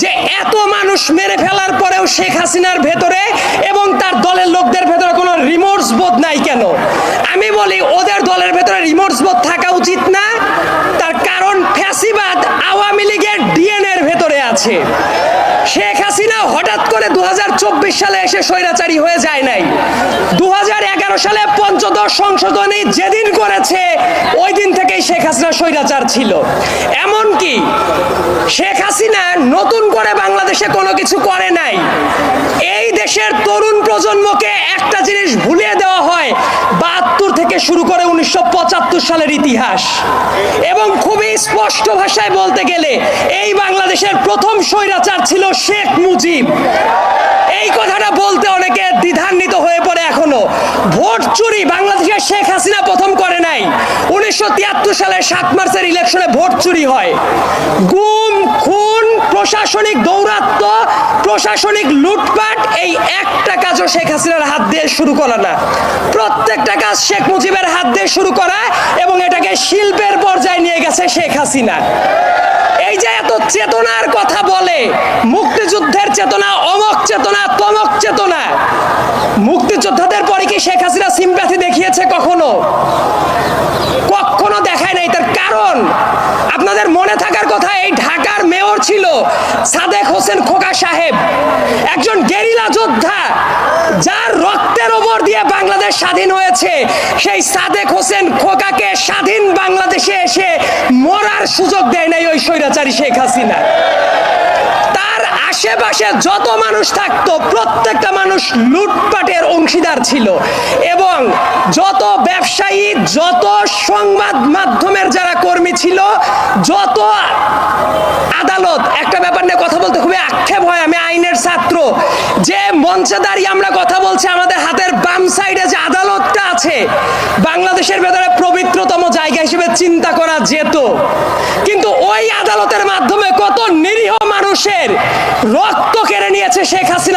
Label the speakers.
Speaker 1: যে এত মানুষ মেরে ফেলার পরেও শেখ হাসিনার ভেতরে এবং তার দলের লোকদের ভেতরে কোনো রিমোর্স বোধ নাই। শেখ হাসিনা হঠাৎ করে দু সালে এসে স্বৈরাচারী হয়ে যায় নাই। দু সালে পঞ্চদশ সংশোধনী যেদিন করেছে, ওই দিন থেকেই শেখ হাসিনা স্বৈরাচার ছিল। এমনকি শেখ হাসিনা নতুন করে বাংলাদেশে কোনো কিছু করে নাই। এই দেশের তরুণ প্রজন্মকে একটা জিনিস ভুলিয়ে দেওয়া হয় বাহাত্তর থেকে শুরু করে উনিশশো সালের ইতিহাস। এবং খুবই স্পষ্ট ভাষায় বলতে গেলে এই বাংলাদেশের প্রথম স্বৈরাচার ছিল শেখ মুজিব। এই কথাটা বলতে অনেকে দ্বিধান্বিত হয়ে পড়ে এখনও। ভোট চুরি বাংলাদেশের শেখ হাসিনা প্রথম করে নাই। উনিশশো তিয়াত্তর সালে সাত মার্চের ইলেকশনে ভোট চুরি হয়। খুন প্রশাসনিক দৌরাত্ম প্রশাসনিক লুটপাট, এই একটা কাজও শেখ হাসিনার হাত দিয়ে শুরু করা না। প্রত্যেকটা কাজ শেখ মুজিবের হাত দিয়ে শুরু করা এবং এটাকে শিল্পের পর্যায়ে নিয়ে গেছে শেখ হাসিনা। এই যে এত চেতনার কথা বলে, মুক্তিযুদ্ধের চেতনা, অমক চেতনা, তমক চেতনা। মুক্তিযোদ্ধাদের পরে কি শেখ হাসিনা সিম্প্যাথি দেখিয়েছে কখনো? কখনো দেখায় নাই, তার কারণ আপনাদের মনে থাকার কথা এই ঢাকার মেয়র ছিল সাদেক হোসেন খোকা সাহেব। একজন গেরিলা যোদ্ধা, যার রক্তের ওপর দিয়ে বাংলাদেশ স্বাধীন হয়েছে। সেই সাদেক হোসেন খোকাকে স্বাধীন বাংলাদেশে এসে মরার সুযোগ দেয় নাই ওই স্বৈরাচারী শেখ হাসিনা। তার আশেপাশে যত মানুষ থাকতো, প্রত্যেকটা মানুষ লুটপাটের অংশীদার ছিল এবং যত ব্যবসায়ী, যত সংবাদ মাধ্যমের যারা কর্মী ছিল, যত আদালত একটা ব্যাপার নিয়ে কথা বলতে খুবই আক্ষেপ হয়। আমি আইনের ছাত্র। যে মঞ্চে দাঁড়িয়ে আমরা কথা বলছি, আমাদের হাতের বাম সাইডে যে আদালতটা আছে, বাংলাদেশের ভেতরে পবিত্রতম জায়গা হিসেবে চিন্তা করা যেত। কিন্তু ওই আদালতের মাধ্যমে কত নিরীহ মানুষের রক্ত কেড়ে নিয়েছে শেখ হাসিনা।